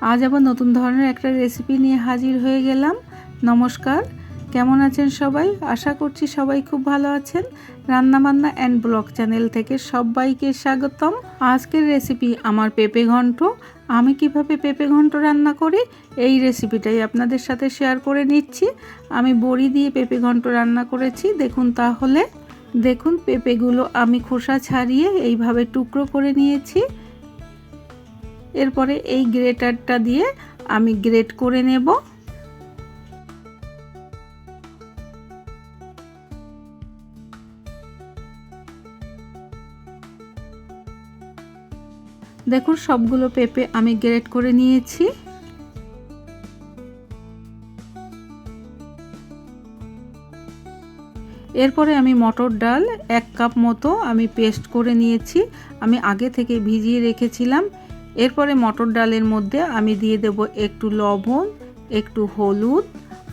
আজ আবার নতুন ধরনের একটা রেসিপি নিয়ে হাজির হয়ে গেলাম। নমস্কার। কেমন আছেন সবাই? আশা করছি সবাই খুব ভালো আছেন। রান্নাবান্না অ্যান্ড ব্লগ চ্যানেল থেকে সবাইকে স্বাগতম। আজকের রেসিপি আমার পেঁপে ঘন্ট। আমি কীভাবে পেঁপে ঘন্ট রান্না করি, এই রেসিপিটাই আপনাদের সাথে শেয়ার করে নিচ্ছি। আমি বড়ি দিয়ে পেঁপে ঘন্ট রান্না করেছি। দেখুন তাহলে। দেখুন, পেঁপেগুলো আমি খোসা ছাড়িয়ে এইভাবে টুকরো করে নিয়েছি। এরপরে এই গ্রেটারটা দিয়ে আমি গ্রেট করে নেব। দেখুন, সবগুলো পেঁপে আমি গ্রেট করে নিয়েছি। এরপরে আমি মটর ডাল এক কাপ মতো আমি পেস্ট করে নিয়েছি। আমি আগে থেকে ভিজিয়ে রেখেছিলাম। এরপরে মটর ডালের মধ্যে আমি দিয়ে দেব একটু লবণ, একটু হলুদ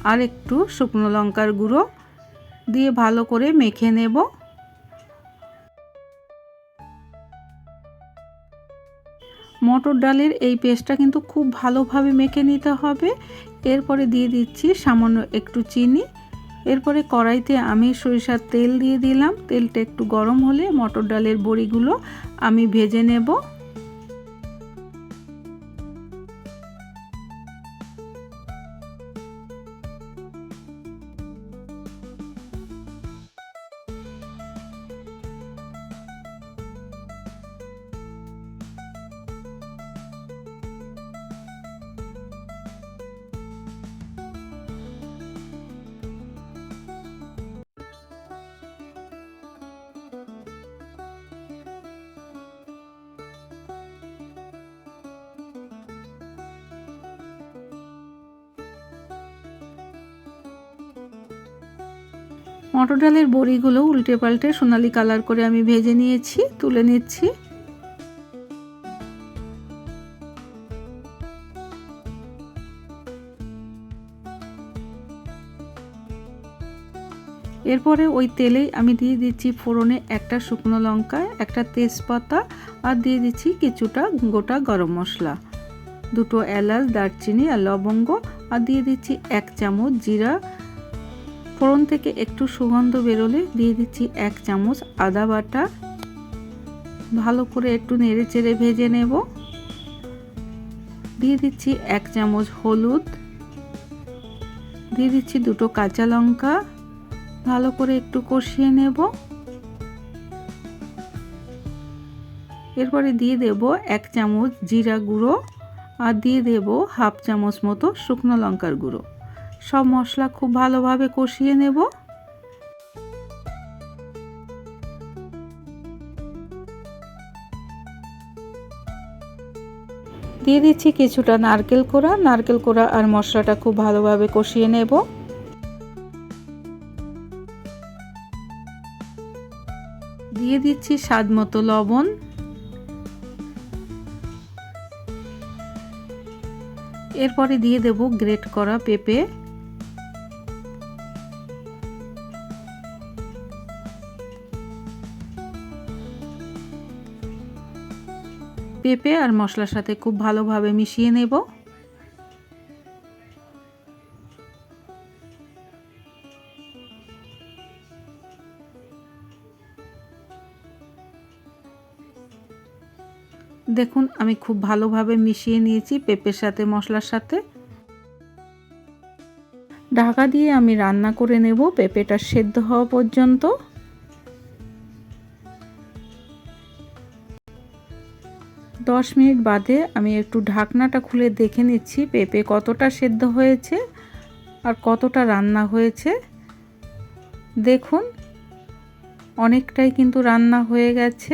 আর একটু শুকনো লঙ্কার গুঁড়ো দিয়ে ভালো করে মেখে নেব। মটর ডালের এই পেস্টটা কিন্তু খুব ভালোভাবে মেখে নিতে হবে। এরপরে দিয়ে দিচ্ছি সামান্য একটু চিনি। এরপরে কড়াইতে আমি সরিষার তেল দিয়ে দিলাম। তেলটা একটু গরম হলে মটর ডালের বড়িগুলো আমি ভেজে নেব। মটর ডালের বড়িগুলো উল্টে পাল্টে সোনালি কালার করে আমি ভেজে নিয়েছি, তুলে নিচ্ছি। এরপরে ওই তেলেই আমি দিয়ে দিচ্ছি ফোড়নে একটা শুকনো লঙ্কা, একটা তেজপাতা আর দিয়ে দিচ্ছি কিছুটা গোটা গরম মশলা। দুটো এলাচ, দারচিনি আর লবঙ্গ আর দিয়ে দিচ্ছি এক চামচ জিরা ফোড়ন থেকে একটু সুগন্ধ বেরোলে দিয়ে দিচ্ছি এক চামচ আদা বাটা। ভালো করে একটু নেড়ে চেড়ে ভেজে নেব। দিয়ে দিচ্ছি এক চামচ হলুদ। দিয়ে দিচ্ছি দুটো কাঁচা লঙ্কা। ভালো করে একটু কষিয়ে নেব। এরপরে দিয়ে দেব এক চামচ জিরা গুঁড়ো। আর দিয়ে দেব হাফ চামচ মতো শুকনো লঙ্কার গুঁড়ো। সব মশলা খুব ভালোভাবে কষিয়ে নেব। দিয়ে দিচ্ছি কিছুটা নারকেল কোড়া। নারকেল কোড়া আর মশলাটা খুব ভালোভাবে কষিয়ে নেব। দিয়ে দিচ্ছি স্বাদ মতো লবণ। এরপরে দিয়ে দেব গ্রেট করা পেঁপে। পেঁপে আর মশলার সাথে খুব ভালোভাবে মিশিয়ে নেব। দেখুন, আমি খুব ভালোভাবে মিশিয়ে নিয়েছি পেঁপের সাথে, মশলার সাথে। ঢাকা দিয়ে আমি রান্না করে নেব, পেঁপেটা সেদ্ধ হওয়া পর্যন্ত। দশ মিনিট বাদে আমি একটু ঢাকনাটা খুলে দেখে নিচ্ছি পেঁপে কতটা সেদ্ধ হয়েছে আর কতটা রান্না হয়েছে। দেখুন, অনেকটাই কিন্তু রান্না হয়ে গেছে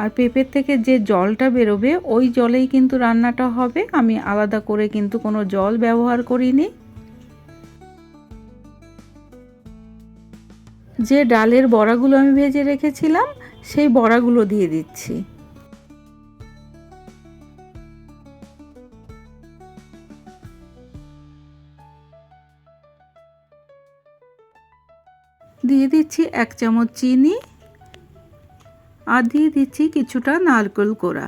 আর পেঁপের থেকে যে জলটা বেরোবে, ওই জলেই কিন্তু রান্নাটা হবে। আমি আলাদা করে কিন্তু কোনো জল ব্যবহার করিনি। যে ডালের বড়াগুলো আমি ভেজে রেখেছিলাম, সেই বড়াগুলো দিয়ে দিচ্ছি। দিয়ে দিচ্ছি এক চামচ চিনি আর দিয়ে দিচ্ছি কিছুটা নারকেল কোড়া।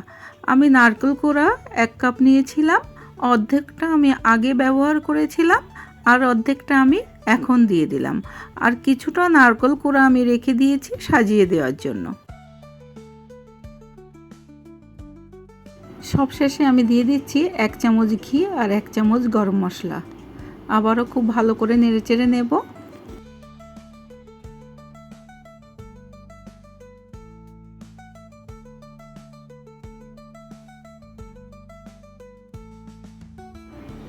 আমি নারকেল কোড়া এক কাপ নিয়েছিলাম, অর্ধেকটা আমি আগে ব্যবহার করেছিলাম আর অর্ধেকটা আমি এখন দিয়ে দিলাম। আর কিছুটা নারকেল কোড়া আমি রেখে দিয়েছি সাজিয়ে দেওয়ার জন্য। সবশেষে আমি দিয়ে দিচ্ছি এক চামচ ঘি আর এক চামচ গরম মশলা। আবারও খুব ভালো করে নেড়েচেড়ে নেব।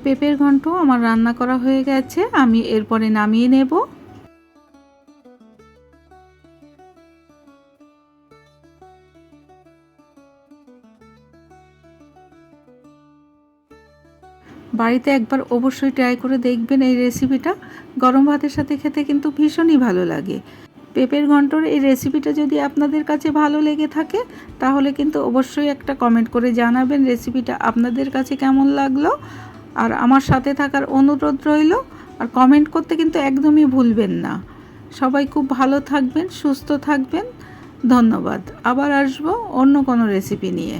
পেঁপের ঘন্ট আমার রান্না করা হয়ে গেছে, আমি এরপরে নামিয়ে নেব। বাড়িতে একবার অবশ্যই ট্রাই করে দেখবেন এই রেসিপিটা। গরম ভাতের সাথে খেতে কিন্তু ভীষণই ভালো লাগে। পেঁপের ঘন্টর এই রেসিপিটা যদি আপনাদের কাছে ভালো লেগে থাকে, তাহলে কিন্তু অবশ্যই একটা কমেন্ট করে জানাবেন রেসিপিটা আপনাদের কাছে কেমন লাগল। আর আমার সাথে থাকার অনুরোধ রইল আর কমেন্ট করতে কিন্তু একদমই ভুলবেন না। সবাই খুব ভালো থাকবেন, সুস্থ থাকবেন। ধন্যবাদ। আবার আসব অন্য কোনো রেসিপি নিয়ে।